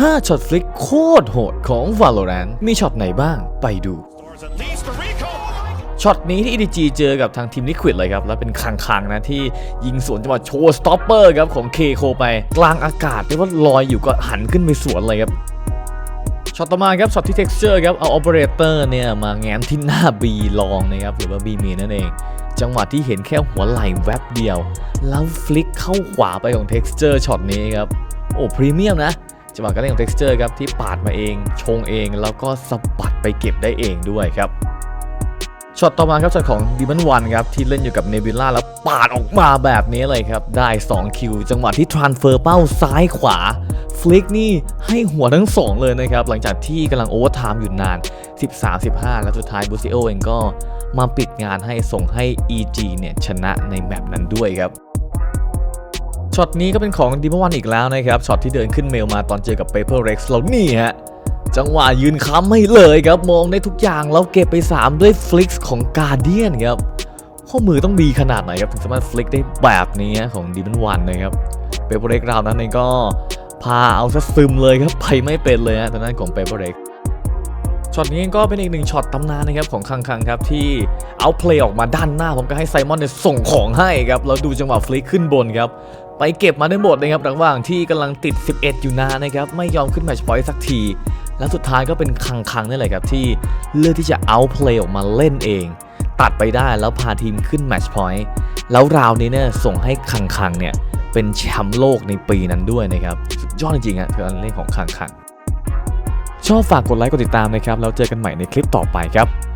5ช็อตฟลิกโคตรโหดของ Valorant มีช็อตไหนบ้างไปดูช็อตนี้ที่ EDG เจอกับทางทีม Liquid เลยครับ แล้วเป็นคังๆนะที่ยิงสวนจังหวะโชว์สต็อปเปอร์ครับของ KK ไป กลางอากาศเรียกว่าลอยอยู่ก็หันขึ้นไปสวนเลยครับช็อตต่อมาครับช็อตที่ Texture ครับเอา Operator เนี่ยมาแง้มที่หน้า B ลองนะครับหรือว่า B เมนั่นเอง จังหวะที่เห็นแค่หัวไหล่แวบเดียว แล้วฟลิกเข้าขวาไปของ Texture ช็อตนี้ครับโอ้พรีเมียมนะ จังหวะการเล่นของ Texture ครับที่ปาดมาเอง ชงเอง แล้วก็สะบัดไปเก็บได้เองด้วยครับช็อตต่อมาครับช็อตของดีมันวันครับที่เล่นอยู่กับเนบิล่าแล้วปาดออกมาแบบนี้เลยครับ ได้ 2 คิว จังหวะที่ทรานเฟอร์เป้าซ้ายขวา ฟลิกนี่ให้หัวทั้ง 2 เลยนะครับ หลังจากที่กำลังโอเวอร์ไทม์อยู่นาน 13-15 แล้วสุดท้ายบูซิโอเองก็มาปิดงานให้ส่งให้ EG เนี่ยชนะในแมปนั้นด้วยครับ ช็อตนี้ก็เป็นของดิมวันอีกแล้วนะครับช็อตที่เดินขึ้นเมลมาตอนเจอกับ Paper Rex แล้วนี่ฮะจังหวะยืนค้ำไม่เลยครับ มองได้ทุกอย่างแล้วเก็บไป 3 ด้วยฟลิกซ์ของกาเดียนครับข้อมือต้องดีขนาดไหนครับ ถึงสามารถฟลิกได้แบบนี้ของดิมันวันนะครับเปเปอร์เร็กซ์ราวนั้นเองก็พาเอาซะซึมเลยครับไปไม่เป็นเลยฮะทางด้านของเปเปอร์เร็กซ์ช็อตนี้ก็เป็นอีกหนึ่งช็อตตำนานนะครับของคังคังครับที่เอาเพลย์ออกมาด้านหน้า ผมก็ให้ไซมอนเนี่ยส่งของให้ครับแล้วดูจังหวะฟลิกขึ้นบนครับ ไปเก็บมาได้หมดนะครับระหว่างที่กำลังติด 11 อยู่นานนะครับไม่ยอมขึ้นแมตช์พอยต์สักที แล้วสุดท้ายก็เป็นคังคังนี่แหละครับที่เลือกที่จะเอาเพลย์ออกมาเล่นเอง ตัดไปได้แล้วพาทีมขึ้นแมตช์พอยต์แล้วราวนี้เนี่ยส่งให้คังคังเนี่ยเป็นแชมป์โลกในปีนั้นด้วยนะครับสุดยอดจริงๆอะการเล่นของคังคังชอบฝากกดไลค์กดติดตามนะครับแล้วเจอกันใหม่ในคลิปต่อไปครับ